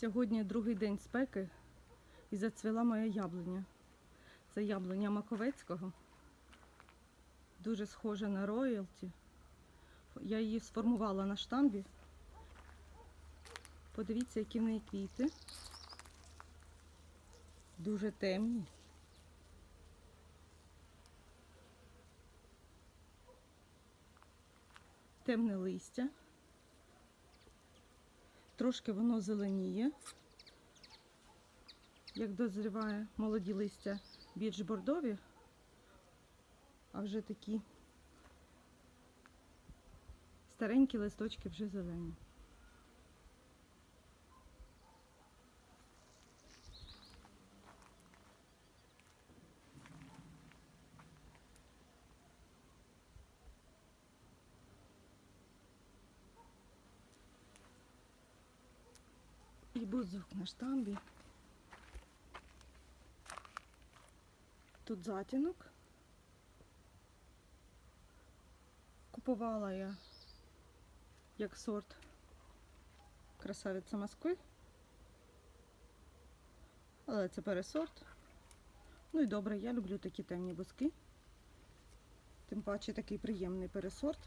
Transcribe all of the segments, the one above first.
Сьогодні другий день спеки і зацвіла моя яблуня. Це яблуня Маковецького. Дуже схожа на роялті. Я її сформувала на штамбі. Подивіться, які в неї квіти. Дуже темні. Темне листя. Трошки воно зеленіє. Як дозріває молоді листя більш бордові, а вже такі старенькі листочки вже зелені. І бузок на штамбі. Тут затінок. Купувала я як сорт красавиця Москви. Але це пересорт. Ну і добре, я люблю такі темні бузки. Тим паче такий приємний пересорт.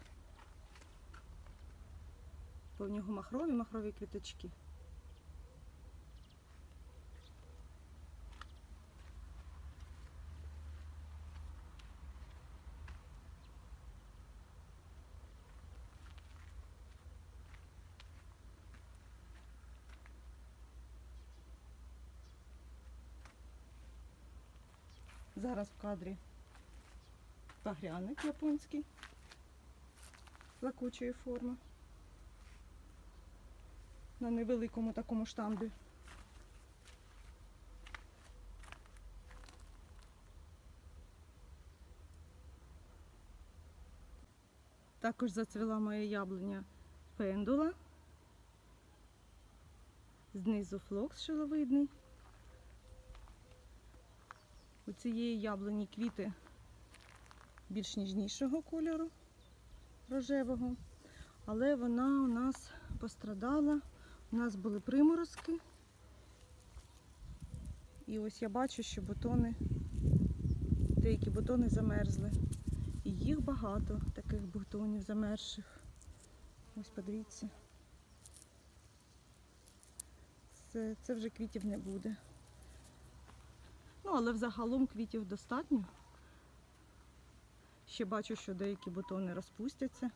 Бо в нього махрові, махрові квіточки. Зараз в кадрі багряник японський лакучої форми. На невеликому такому штамбі. Також зацвіла моя яблуня пендула. Знизу флокс шиловидний. У цієї яблуні квіти більш ніжнішого кольору, рожевого, але вона у нас пострадала. У нас були приморозки. І ось я бачу, що бутони, деякі бутони замерзли. І їх багато, таких бутонів замерзших. Ось подивіться. Це, це вже квітів не буде. Але взагалом квітів достатньо. Ще бачу, що деякі бутони розпустяться.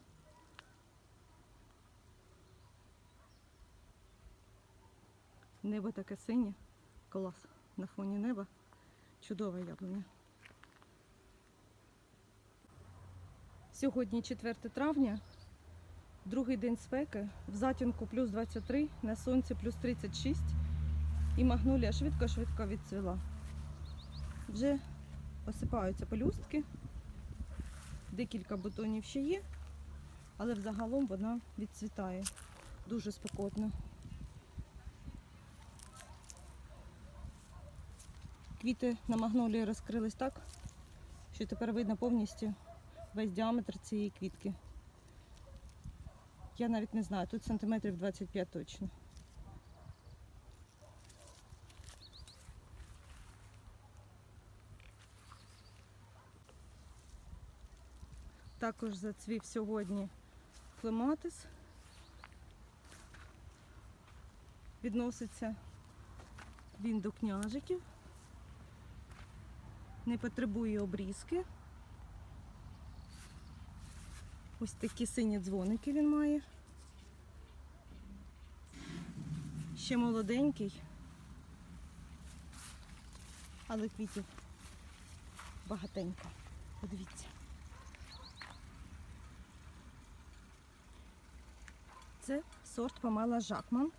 Небо таке синє. Клас. На фоні неба. Чудова яблуня. Сьогодні 4 травня, другий день спеки, в затінку плюс 23, на сонці плюс 36 і магнолія швидко-швидко відцвіла. Вже осипаються пелюстки, декілька бутонів ще є, але взагалом вона відцвітає дуже спекотно. Квіти на магнолії розкрились так, що тепер видно повністю весь діаметр цієї квітки. Я навіть не знаю, тут сантиметрів 25 точно. Також зацвів сьогодні клематис. Відноситься він до княжиків, не потребує обрізки. Ось такі сині дзвоники він має. Ще молоденький, але квітів багатенько. Подивіться. Це сорт Памела Жакман.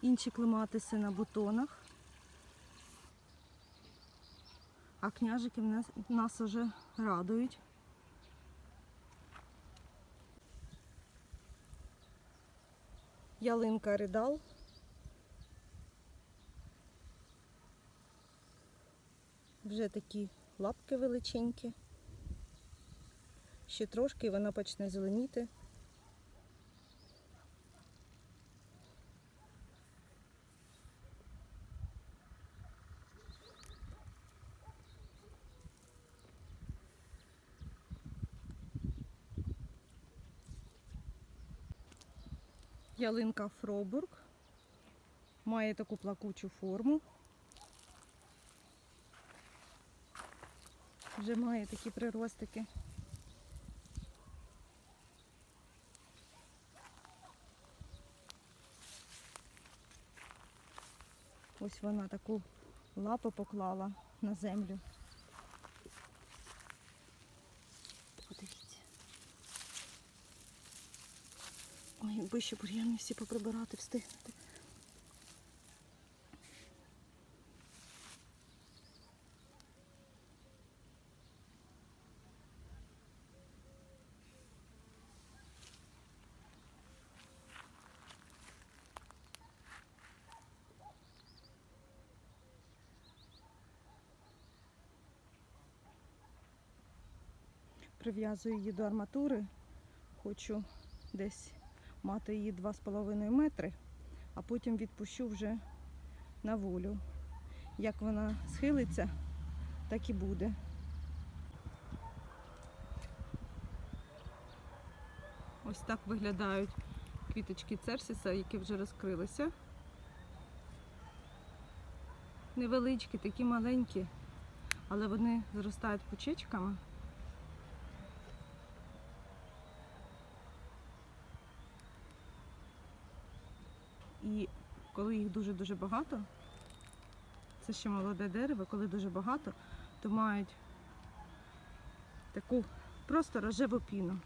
Інші клематиси на бутонах. А княжики в нас уже радують. ялинка ридал. Вже такі лапки величенькі. Ще трошки і вона почне зеленіти. Ялинка Фробург має таку плакучу форму. Вже має такі приростики. Ось вона таку лапу поклала на землю. Якби ще бур'яни всі поприбирати встигнути. Прив'язую її до арматури. Хочу десь мати її 2,5 метри, а потім відпущу вже на волю. Як вона схилиться, так і буде. Ось так виглядають квіточки церсіса, які вже розкрилися. Невеличкі, такі маленькі, але вони зростають пучечками. І коли їх дуже-дуже багато, це ще молоде дерево, коли дуже багато, то мають таку просто рожеву піну.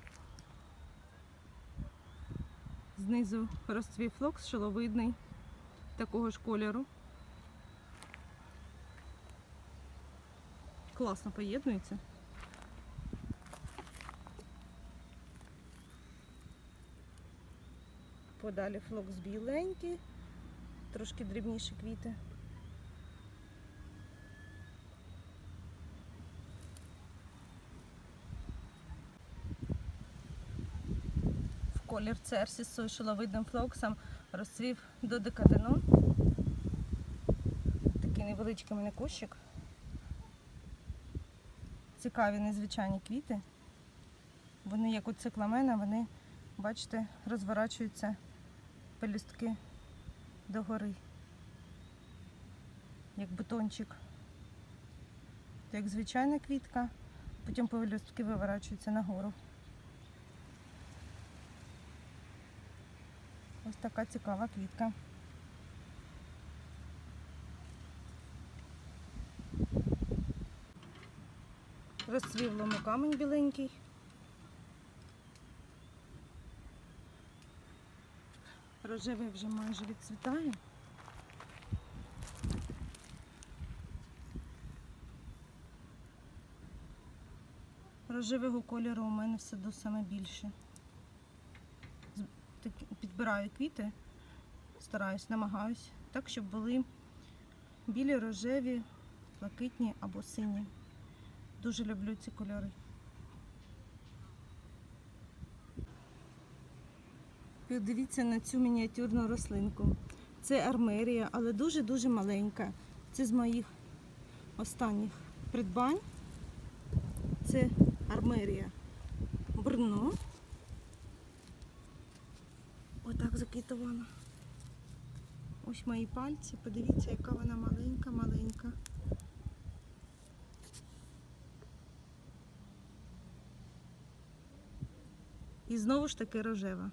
Знизу розцвів флокс шиловидний, такого ж кольору. Класно поєднується. Подалі флокс біленький, трошки дрібніші квіти. В колір церсісу і шиловидним флоксом розцвів до декатенон. Такий невеличкий мене кущик. Цікаві незвичайні квіти. Вони, як у цикламена, вони, бачите, розворачуються пелюстки догори. Як бутончик. Як звичайна квітка, потім пелюстки виворачуються нагору. Ось така цікава квітка. Розцвів лому камінь біленький. Рожевий вже майже відцвітає. Рожевого кольору у мене все до саме більше. Підбираю квіти, стараюсь, намагаюсь, так, щоб були білі, рожеві, блакитні або сині. Дуже люблю ці кольори. Подивіться на цю мініатюрну рослинку. Це армерія, але дуже-дуже маленька. Це з моїх останніх придбань. Це армерія Брно. Отак заквітована. Ось мої пальці. Подивіться, яка вона маленька-маленька. І знову ж таки рожева.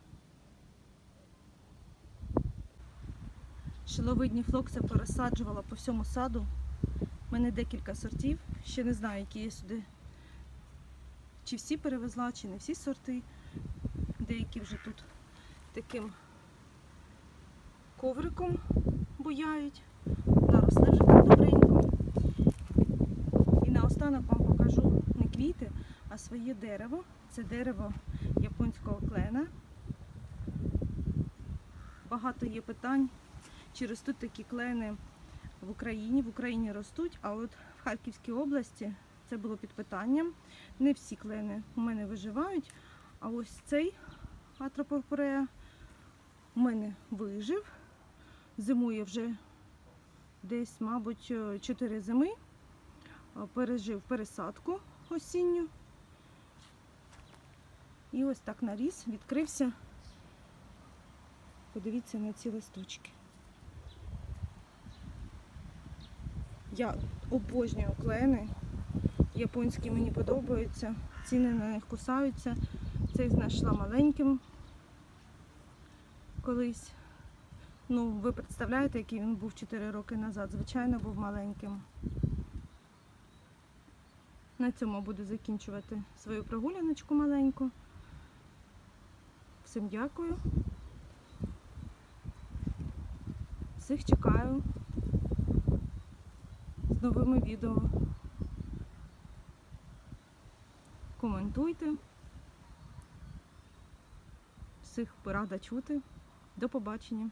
Шиловидні флокси порозсаджувала по всьому саду. У мене декілька сортів. Ще не знаю, які я сюди. Чи всі перевезла, чи не всі сорти. Деякі вже тут таким ковриком буяють. Наросли вже так добренько. І наостанок вам покажу не квіти, а своє дерево. Це дерево японського клена. Багато є питань, чи ростуть такі клени в Україні. В Україні ростуть, а от в в Харківській області це було під питанням. Не всі клени у мене виживають. А ось цей атропорпорея у мене вижив. Зимує вже десь, мабуть, 4 зими. Пережив пересадку осінню. І ось так наріс, відкрився. Подивіться на ці листочки. Я обожнюю клени. Японські мені подобаються. Ціни на них кусаються. Цей знайшла маленьким колись. Ну, ви представляєте, який він був 4 роки назад. Звичайно, був маленьким. На цьому буду закінчувати свою прогуляночку маленьку. Всім дякую. Всіх чекаю новими відео. Коментуйте. Всіх порада чути. До побачення.